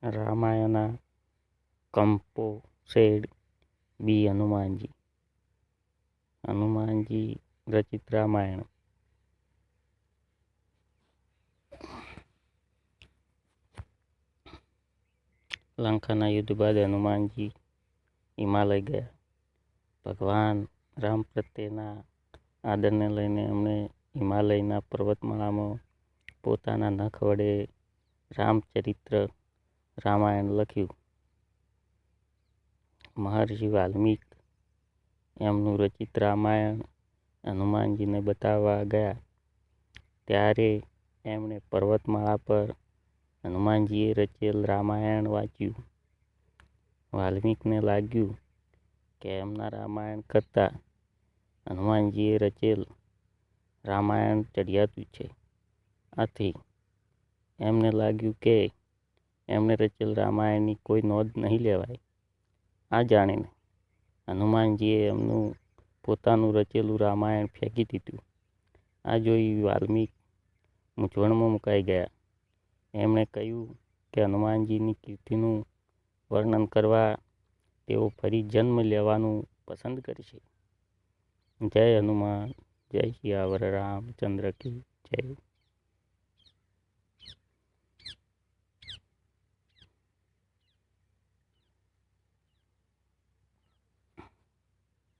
Ramayana kampo sed bi anumanji anumanji raja tramayana langka na youtuba de anumanji imalaga bakwan ram petena adana lainnya amne imalaina perwet malamo putana nako ram caritrat. Ramayana લખ્યું. મહર્ષિ વાલ્મીક એમનું રચિત રામાયણ હનુમાનજીને બતાવવા ગયા. ત્યારે એમણે પર્વતમાળા પર હનુમાનજીએ રચેલ રામાયણ વાંચ્યું. વાલ્મીકને લાગ્યું કે એમના રામાયણ કરતાં હનુમાનજીએ રચેલ રામાયણ ચડિયાતું છે. આથી એમને લાગ્યું કે એમણે રચેલ રામાયણની કોઈ નોંધ નહીં લેવાય. આ જાણીને હનુમાનજીએ એમનું પોતાનું રચેલું રામાયણ ફેંકી દીધું. આ જોઈ વાલ્મીક મૂંઝવણમાં મુકાઈ ગયા. એમણે કહ્યું કે હનુમાનજીની કીર્તિનું વર્ણન કરવા તેઓ ફરી જન્મ લેવાનું પસંદ કરશે. જય હનુમાન, જય શિયાવર રામચંદ્ર કી જય